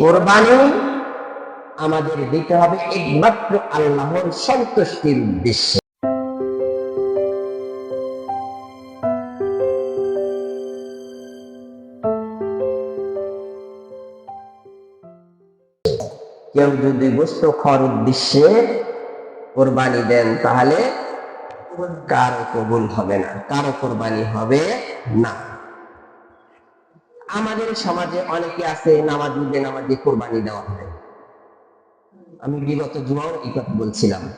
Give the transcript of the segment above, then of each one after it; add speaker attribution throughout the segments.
Speaker 1: কোরবানি আমাদের দিতে হবে, একমাত্র আল্লাহর সন্তুষ্টির উদ্দেশ্যে। কেউ যদি গোস্ত খাওয়ার উদ্দেশ্যে কোরবানি দেন, তাহলে কারও কবুল হবে না, কারও কোরবানি হবে না। আমাদের সমাজে অনেকে আছে, নামাজ বুঝে নামাজে কোরবানি দেওয়া হয়। আমি বিগত জুমাও এই কথা বলছিলাম।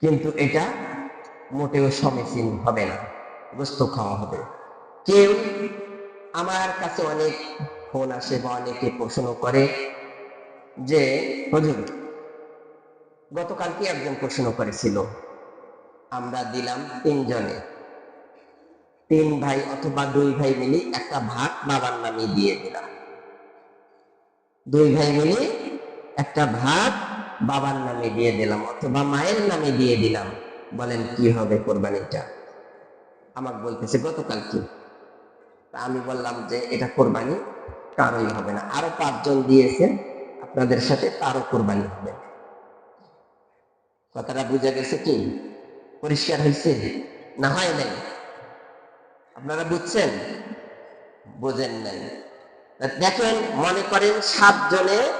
Speaker 1: কিন্তু এটা মোটেও সমীচীন হবে না, গোস্ত খাওয়া হবে। কেউ আমার কাছে অনেক ফোন আসে বা অনেকে প্রশ্ন করে যে, হুজুর গতকালকে একজন প্রশ্ন করেছিল? আমরা দিলাম তিনজনে। তিন ভাই অথবা দুই ভাই মিলে একটা ভাগ বাবার নামে দিয়ে দিলাম। দুই ভাই মিলে একটা ভাগ বাবার নামে দিয়ে দিলাম অথবা মায়ের নামে দিয়ে দিলাম। বলেন, কি হবে কোরবানিটা? আমাকে বলতেছে, গতকাল কি? আমি বললাম যে, এটা কোরবানি, কারোই হবে না। আরও পাঁচজন দিয়েছে আপনাদের সাথে তারও কোরবানি হবে। কথাটা বুঝা গেছে কি? পরিষ্কার হয়েছে না হয় নাই? আপনারা বুঝছেন? বোঝেন নাই। দেখেন, মনে করেন সাতজনে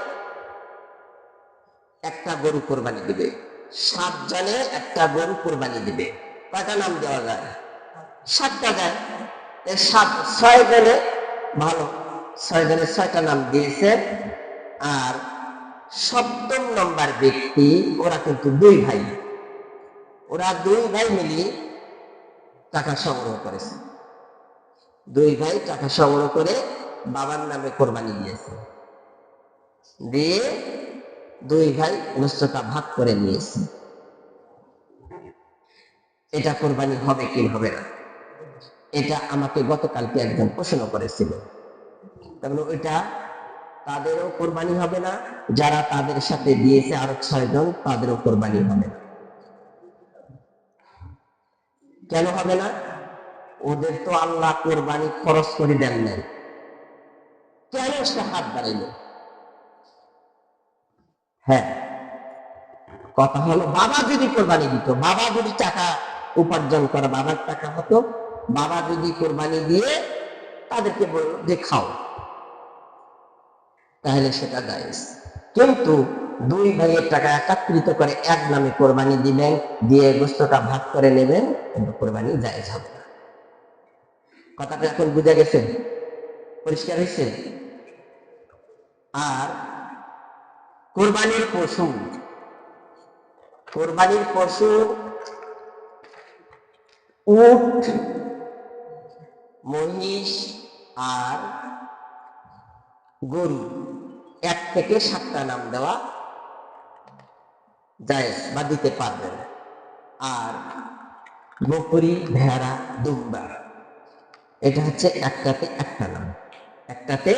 Speaker 1: একটা গরু কোরবানি দিবে। সাতজনে একটা গরু কোরবানি দিবে। কয়টা নাম দেওয়া যায়? সাতটা যায়। সাত, ছয় জনে, ভালো, ছয় জনে ছয়টা নাম দিয়েছে। আর সপ্তম নম্বর ব্যক্তি, ওরা কিন্তু দুই ভাই। ওরা দুই ভাই মিলিয়ে টাকা সংগ্রহ করেছে। দুই ভাই টাকা সংগ্রহ করে বাবার নামে কোরবানি দিয়েছে। দিয়ে দুই ভাই গোস্তটা ভাগ করে নিয়েছে। এটা কোরবানি হবে কি হবে না? এটা আমাকে গতকালকে একজন প্রশ্ন করেছিল। তাহলে ওইটা তাদেরও কোরবানি হবে না, যারা তাদের সাথে দিয়েছে আরও ছয় জন, তাদেরও কোরবানি হবে না। কেন হবে না? ওদের তো আল্লাহ কোরবানি খরচ করে দেন নাই। কেন সে হাত বাড়াইল। হ্যাঁ কথা হলো বাবা যদি কোরবানি দিত, বাবা যদি টাকা উপার্জন করে, বাবার টাকা হতো, বাবা যদি কোরবানি দিয়ে তাদেরকে বলল যে খাও। তাহলে সেটা জায়েজ। কিন্তু দুই ভাইয়ের টাকা একাত্রিত করে এক নামে কোরবানি দিবেন, দিয়ে গোস্তটা ভাগ করে নেবেন, কিন্তু কোরবানি জায়েজ হবে না। কথাটা এখন বুঝে গেছে? পরিষ্কার হয়েছে? আর কোরবানির পশু কোরবানির পশু উট, মহিষ আর গরু, এক থেকে সাতটা নাম দেওয়া যায় বা দিতে পারবেন। আর বকরি, ভেড়া, দুম্বা। এটা হচ্ছে একটাতে একটা নাম। একটাতে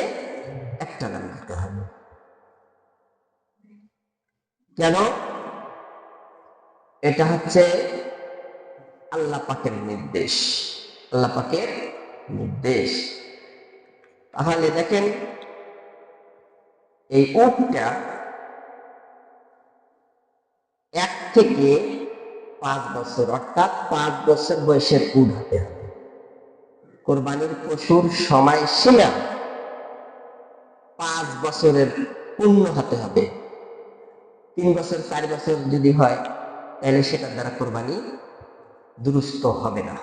Speaker 1: একটা নাম দিতে হবে। কেন? এটা হচ্ছে আল্লাহ পাকের নির্দেশ। আল্লাহ পাকের নির্দেশ। তাহলে দেখেন, এই উটটা এক থেকে পাঁচ বছর, অর্থাৎ পাঁচ বছর বয়সের উট হতে হবে। কোরবানির পশুর সময় সীমা পাঁচ বছরের পূর্ণ হতে হবে। তিন বছর, চার বছর যদি হয়, তাহলে সেটার দ্বারা কোরবানি দুরুস্ত হবে না।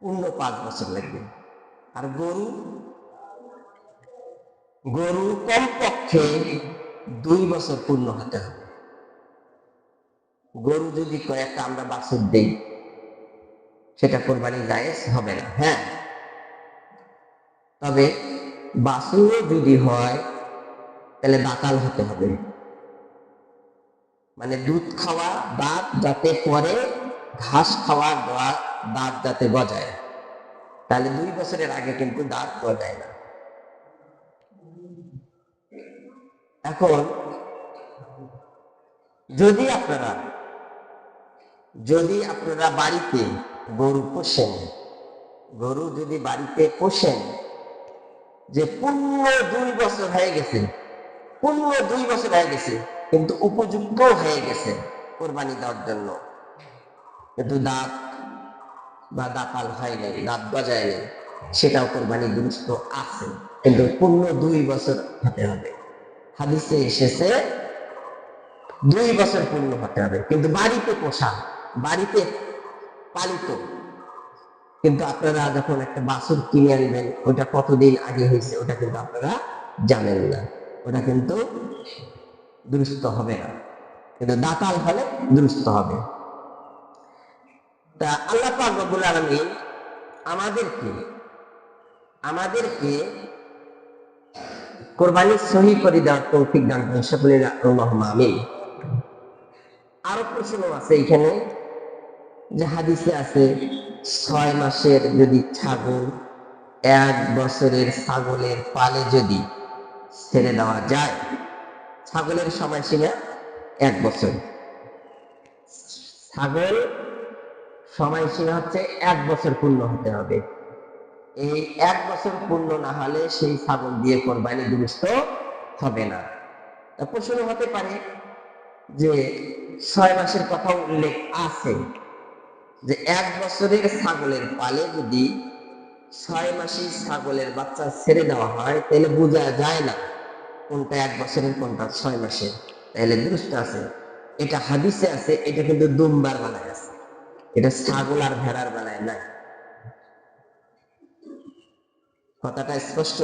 Speaker 1: পূর্ণ পাঁচ বছর লাগবে। আর গরু গরু কমপক্ষে দুই বছর পূর্ণ হতে হবে। গরু যদি কয়েকটা আমরা বাছুর দেই সেটা কোরবানি জায়েজ হবে না হ্যাঁ। তবে বাছুরও যদি হয়, তাহলে বাতাল হতে হবে। মানে দুধ খাওয়া দাঁত যাতে পরে, ঘাস খাওয়া দাঁত যাতে গজায় তাহলে দুই বছরের আগে কিন্তু দাঁত গজায় না। এখন, যদি আপনারা যদি আপনারা বাড়িতে গরু পোষেন। গরু যদি বাড়িতে পোষেন, যে পূর্ণ দুই বছর হয়ে গেছে পূর্ণ দুই বছর হয়ে গেছে, কিন্তু উপযুক্ত হয়ে গেছে কোরবানি দেওয়ার জন্য। কিন্তু দাঁত বা দাঁতাল হয় নাই, দাঁত গজায় নাই, সেটাও কোরবানি দুরুস্ত আছে, কিন্তু পূর্ণ দুই বছর হতে হবে। হাদিসে এসেছে, দুই বছর পূর্ণ হতে হবে, কিন্তু বাড়িতে পোষা, বাড়িতে পালিত। কিন্তু আপনারা যখন একটা বাছুর কিনে আনবেন, ওটা কতদিন আগে হয়েছে, ওটা কিন্তু আপনারা জানেন না। ওটা কিন্তু দুরুস্ত হবে না। কিন্তু দাতাল হলে দুরুস্ত হবে। তা আল্লাহ পাক রব্বুল আলামিন আমাদেরকে আমাদেরকে কোরবানি সহি করে দেওয়ার তৌফিক দান করেন। সকলে আল্লাহুম্মা আমিন। আরও প্রশ্ন আছে এখানে। যে হাদিসে আছে, ছয় মাসের যদি ছাগল, এক বছরের ছাগলের পালে যদি ছেড়ে দেওয়া যায়, ছাগলের সময়সীমা এক বছর। ছাগল সময়সীমা হচ্ছে এক বছর পূর্ণ হতে হবে। এই এক বছর পূর্ণ না হলে সেই ছাগল দিয়ে কোরবানি দুরুস্ত হবে না। প্রশ্ন হতে পারে যে ছয় মাসের কথা উল্লেখ আছে। যে এক বছরের ছাগলের পালে যদি ছয় মাসে ছাগলের বাচ্চা ছেড়ে দেওয়া হয়, তাহলে বোঝা যায় না কোনটা এক বছরের, কোনটা ছয় মাসের। তাহলে দুরুস্ত আছে। এটা হাদিসে আছে, এটা কিন্তু দুম্বার বেলায় আছে। এটা ছাগল আর ভেড়ার বেলায় নাই। কথাটা স্পষ্ট?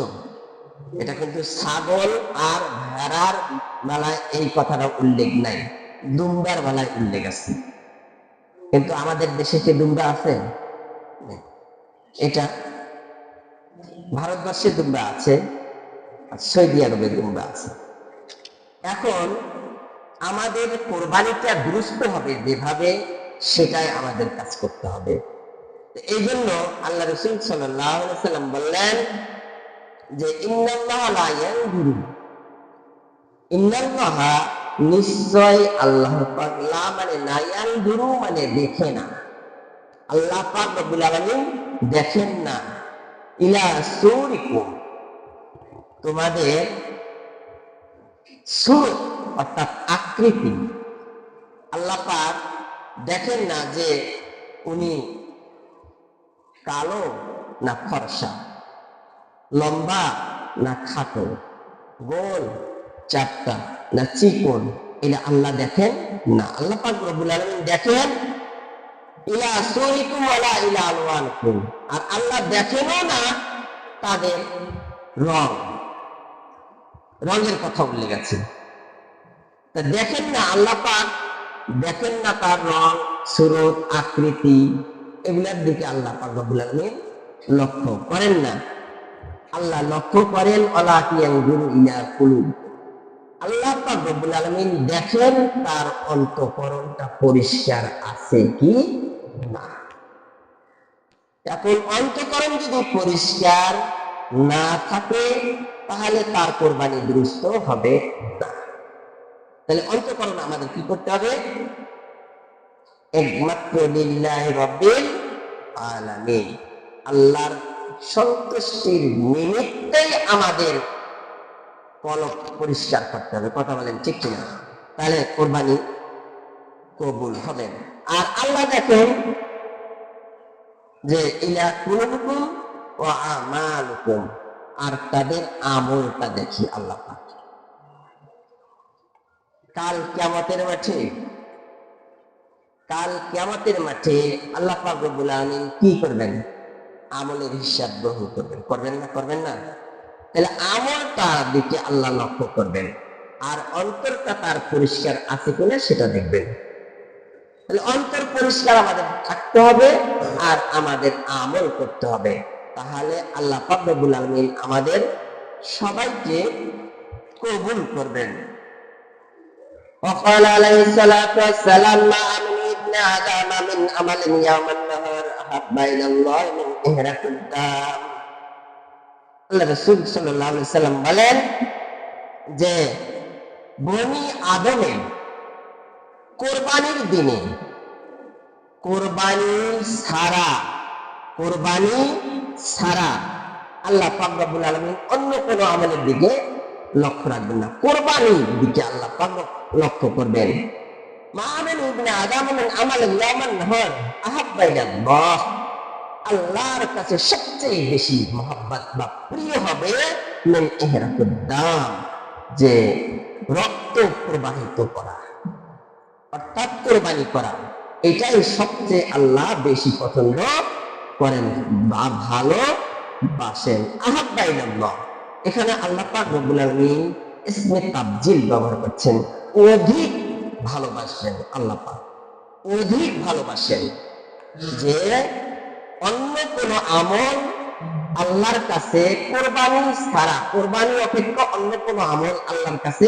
Speaker 1: এটা কিন্তু ছাগল আর ভেড়ার বেলায় এই কথাটা উল্লেখ নাই। দুমবার বেলায় উল্লেখ আছে। কিন্তু আমাদের দেশে কি দুম্বা আছে? এটা ভারতবর্ষে দুম্বা আছে, আর সৌদি আরবে দুম্বা আছে। এখন আমাদের কোরবানিটা দুরুস্ত হবে যেভাবে সেটাই আমাদের কাজ করতে হবে। এই জন্য আল্লাহ রসুল সাল্লাম বললেন যে, ইন্নাল্লাহ ইন্নাল্লাহ নিশ্চয় আল্লাহ পাক মানে না ইয়ানজুরু মানে দেখে না। আল্লাহ পাক রব্বুল আলামিন দেখেন না। ইলা সুরিকুম। তোমাদের সুর অর্থাৎ আকৃতি। আল্লাহ পাক দেখেন না যে উনি কালো না ফর্সা, লম্বা না খাটো, গোল চাপটা না চিকন এটা আল্লাহ দেখেন না। আল্লাহ পাক রব্বুল আলামিন দেখেন, ইলা সুরিকুম ওয়ালা ইলা আলওয়ানকুম। আর আল্লাহ দেখেনও না তাদের রং। রঙের কথা উল্লেখ আছে। তা দেখেন না, আল্লাহ পাক দেখেন না তার রং, সুরত, আকৃতি, এগুলার দিকে আল্লাহ পাক রব্বুল আলামিন লক্ষ্য করেন না। আল্লাহ লক্ষ্য করেন অলাকিয়াং গুরু ইলা কুলুব। আল্লাহ রব্বুল আলামিন দেখেন তার অন্তঃকরণটা পরিষ্কার আছে কি না? এখন অন্তঃকরণ যদি পরিষ্কার না থাকে, তাহলে তার কোরবানি দুরুস্ত হবে না। তাহলে অন্তঃকরণ আমাদের কি করতে হবে? একমাত্র লিল্লাহি রাব্বিল আলামিন। আল্লাহর সন্তুষ্টির নিমিত্তেই আমাদের কলক পরিষ্কার করতে হবে, কথা বলেন ঠিক কিনা? তাহলে কোরবানি কবুল হবে। আর আল্লাহ দেখেন যে ইলা কুলুকুম ও আমালুকুম, আর তাদের আমলটা দেখি আল্লাহ কাল কিয়ামতের মাঠে, কাল কিয়ামতের মাঠে আল্লাহ পাক রব্বুল আলামিন কি করবেন? আমলের হিসাব গ্রহণ করবেন। করবেন না করবেন না? তাহলে আমলটা দিকে আল্লাহ লক্ষ্য করবেন আর অন্তরটা তার পরিষ্কার আছে কিনা সেটা দেখবেন তাহলে অন্তর পরিষ্কার আমাদের থাকতে হবে আর আমাদের আমল করতে হবে তাহলে আল্লাহ পাক রব্বুল আলামিন আমাদের সবাইকে কবুল করবেন وقال عليه الصلاة والسلام ما عمل ابن آدم من عمل يوم النهار أحب إلى الله من إهرة الدم আল্লাহ রসুল সাল্লাম বলেন যে, বনি আদমের কোরবানির দিনে, কোরবানি ছাড়া কোরবানি ছাড়া আল্লাহ পাক রব্বুল আলামিন অন্য কোনো আমলের দিকে লক্ষ্য রাখবেন না। কোরবানির দিকে আল্লাহ পাক লক্ষ্য করবেন। মা আমিন ইবনে আদম আমালিন ইয়ামান নহর আহাব্বা ইলাল্লাহ আল্লাহর কাছে সবচেয়ে বেশি মহব্বত বা প্রিয় হবে যে রক্ত প্রবাহিত করা, অর্থাৎ কোরবানি করা। এটাই সবচেয়ে আল্লাহ বেশি পছন্দ করেন বা ভালো বাসেন। আহাব্বাইনাল্লাহ এখানে আল্লাহ পাক রব্বুল আলামিন ইসমে তাবজিল ব্যবহার করছেন। অধিক ভালোবাসেন আল্লাহ পাক। অধিক ভালোবাসেন যে অন্য কোন আমল আল্লাহর কাছে কোরবানি ছাড়া কোরবানি অপেক্ষা অন্য কোন আমল আল্লাহর কাছে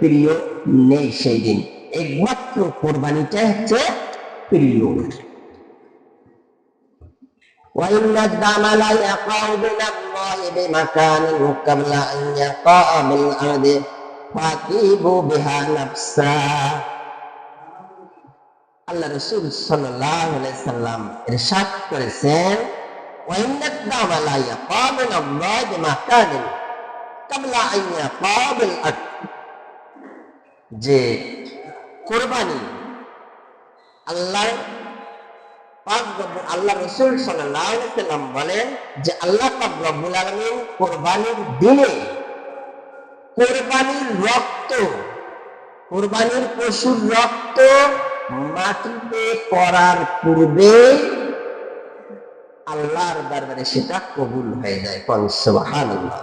Speaker 1: প্রিয় নেই সেই দিন একমাত্র কোরবানিটা হচ্ছে প্রিয় وإن الدم لا يقع من الله بمكان قبل أن يقع بالأرض فأطيبوا بها نفسا আল্লাহ রসুল সাল্লাম এর সাত করেছেন যে কোরবানি আল্লাহ আল্লাহ রসুল সাল্লাম বলেন যে আল্লাহ রব্বুল আলমিন কোরবানির দিনে কোরবানির রক্ত, কোরবানির পশুর রক্ত মাটিতে পড়ার পূর্বে আল্লাহর দরবারে সেটা কবুল হয়ে যায় সুবহান আল্লাহ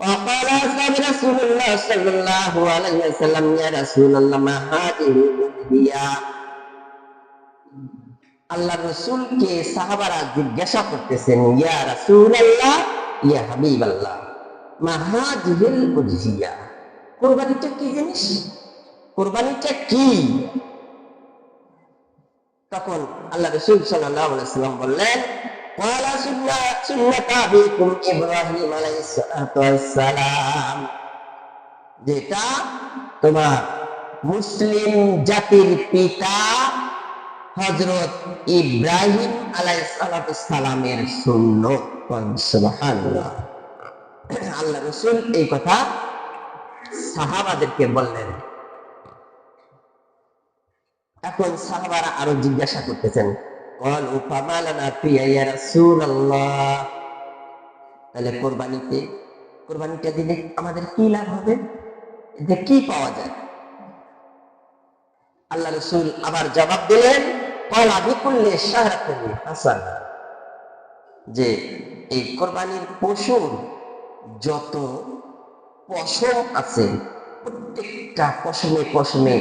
Speaker 1: وقال أصحاب رسول الله صلى الله عليه وسلم يا رسول الله ما هذه الأضحية আল্লাহ রসুলকে সাহাবারা জিজ্ঞাসা করতেছেন ইয়া রাসূল আল্লাহ ইয়া হাবিব আল্লাহ মাহাজিল উজহিয়া কোরবানিটা কি জিনিস কোরবানিটা কি? তখন আল্লাহ রসুল সাল্লাম বললেন যেটা তোমার মুসলিম জাতির পিতা হজরত ইব্রাহিম আলাই সালামের শূন্য আল্লাহ রসুল এই কথা সাহাবাদেরকে বললেন। এখন সাহাবারা আরো জিজ্ঞাসা করতেছেন قالوا فما لنا فيها يا رسول الله তাহলে কোরবানিতে কোরবানিটা দিলে আমাদের কি লাভ হবে যে কি পাওয়া যায় আল্লাহ রসুল আবার জবাব দিলেন কলা বিকুল্লে শাহরাতুল হাসান যে এই কোরবানির পশুর যত পশম আছে প্রত্যেকটা পশমে পশমে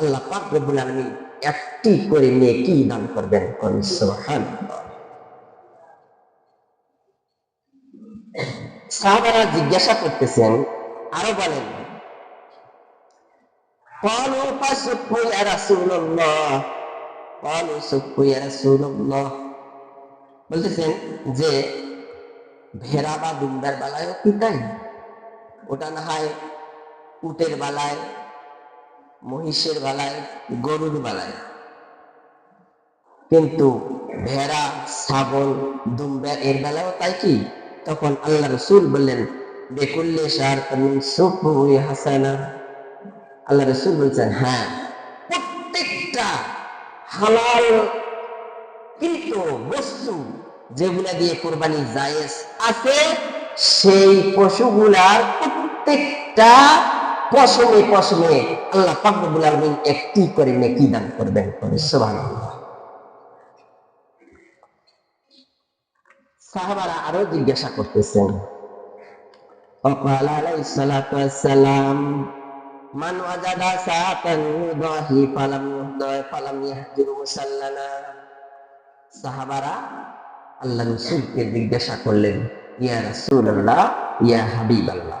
Speaker 1: আল্লাহ পাক রব্বুল আলামিন একটি করে নেকি দান করবেন কোন সুবহানাল্লাহ সাহাবারা জিজ্ঞাসা করতেছেন আরো বলেন قالوا فسقوا يا رسول الله قالوا سقوا يا رسول الله বলতেছেন যে ভেড়া বা দুম্বার বেলায়ও কি তাই ওটা না হয় উটের বেলায় মহিষের বেলায়, গরুর বেলায়। কিন্তু ভেড়া, ছাগল, দুম্বা এর বেলায়ও তাই কি? তখন আল্লাহ রসুল বললেন, বেকুল্লে সার সুফু হাসানা। আল্লাহ রসুল বলছেন হ্যাঁ প্রত্যেকটা হালাল কৃত বস্তু যেগুলা দিয়ে কোরবানি জায়েজ আছে, সেই পশুগুলার প্রত্যেকটা পশমে পশমে আল্লাহ পাকবুল আলমিন একটি করে নেকি দান করবেন করে সুবহানাল্লাহ সাহাবারা আরো জিজ্ঞাসা করতেছেন وقال عليه الصلاة والسلام من وجد ساعة يضاهي فلم يهدى فلم يهجر مسلنا সাহাবারা আল্লাহ রসুলকে জিজ্ঞাসা করলেন ইয়া রাসূলুল্লাহ ইয়া হাবিবাল্লাহ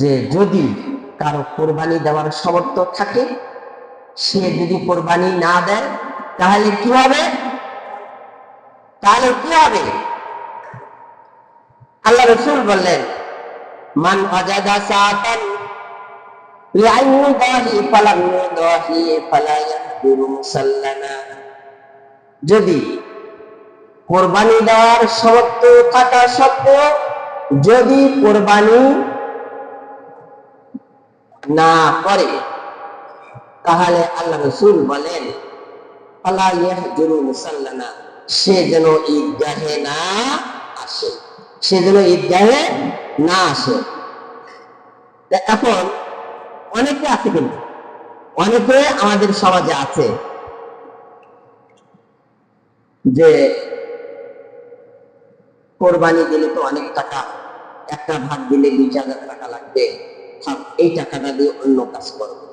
Speaker 1: যে যদি কারও কোরবানি দেওয়ার সমর্থ থাকে, সে যদি কোরবানি না দেয়, তাহলে কি হবে? তাহলে কি হবে? আল্লাহ রসুল বললেন, মান অজাদা সাতান যদি কোরবানি দেওয়ার সমর্থ থাকা সত্ত্বেও, যদি কোরবানি না করে। তাহলে আল্লাহ রসুল বলেন সে যেন ঈদগাহে না আসে। সে যেন ঈদগাহে না আসে। এখন অনেকে আছে কিন্তু, অনেকে আমাদের সমাজে আছে যে কোরবানি দিলে তো অনেক টাকা, একটা ভাগ দিলে দুই হাজার টাকা লাগবে। থাক, এই টাকাটা দিয়ে অন্য কাজ করবে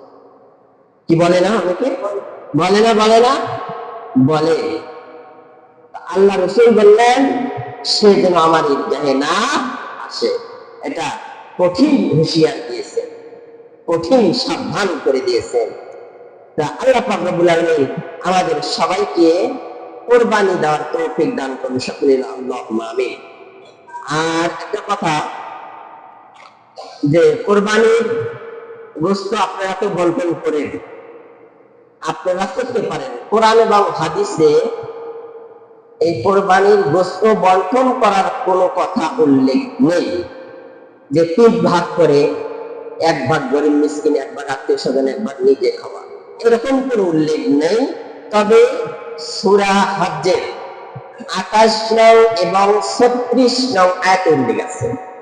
Speaker 1: কি বলে না অনেকে? বলে না বলে না? বলে। আল্লাহ রসুল বললেন সে যেন আমার ঈদগাহে না আসে। এটা কঠিন হুঁশিয়ার দিয়েছে। কঠিন সাবধান করে দিয়েছেন তা আল্লাহ পাক রব্বুল আমাদের সবাইকে কোরবানি দেওয়ার তৌফিক দান করুন। সকলের আল্লাহ আমিন। আর একটা কথা যে কোরবানির গোস্ত আপনারা তো বন্টন করেন আপনারা করতে পারেন। কোরআন এবং হাদিসে এই কোরবানির গোস্ত বন্টন করার কোনো কথা উল্লেখ নেই। যে তিন ভাগ করে, এক ভাগ গরিব মিসকিন, এক ভাগ আত্মীয় স্বজন, এক ভাগ নিজে খাওয়া। এরকম কোনো উল্লেখ নেই। তবে সুরা হজ্জের আঠাশ নং এবং ছত্রিশ নং আয়াত উল্লেখ আছে।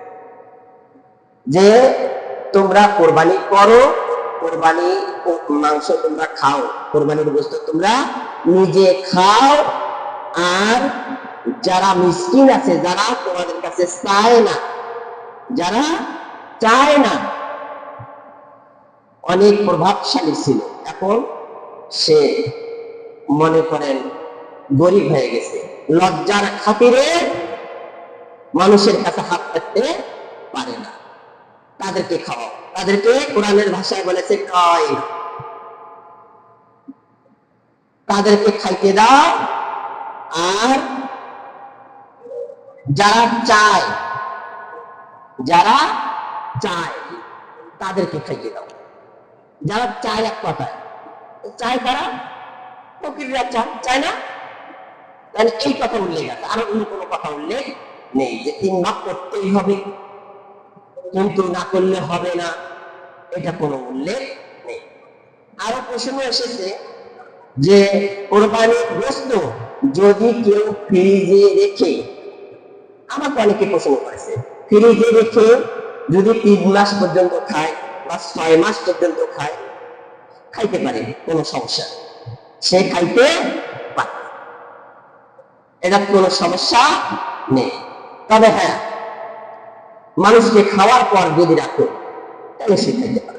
Speaker 1: যে তোমরা কোরবানি করো, কোরবানি মাংস তোমরা খাও, কোরবানির বস্তু তোমরা নিজে খাও। আর যারা মিসকিন আছে, যারা তোমাদের কাছে চায় না, যারা চায় না, অনেক প্রভাবশালী ছিল। এখন সে মনে করেন গরিব হয়ে গেছে। লজ্জার খাতিরে মানুষের কাছে হাত পাততে তাদেরকে খাওয়াও। তাদেরকে কোরআনের ভাষায় বলেছে খাওয়াই তাদেরকে খাইতে দাও। আর যারা চায় যারা চায়, তাদেরকে খাইয়ে দাও। যারা চায় এক কথায়, চায় তারা ফকিররা চায় চায় না? তাহলে এই কথা উল্লেখ আছে। আর অন্য কোনো কথা উল্লেখ নেই যে তিন ভাগ করতেই হবে। কিন্তু না করলে হবে না। এটা কোনো উল্লেখ নেই। আরও প্রশ্ন এসেছে যে, কোরবানির গোস্ত যদি কেউ ফ্রিজে রেখে, আমাকে অনেকে প্রশ্ন করেছে, ফ্রিজে রেখে যদি তিন মাস পর্যন্ত খায় বা ছয় মাস পর্যন্ত খায়, খাইতে পারে, কোনো সমস্যা সে খাইতে পারে। এটা কোনো সমস্যা নেই। তবে হ্যাঁ মানুষকে খাওয়ার পর যদি রাখো তাহলে সে খাইতে পারে।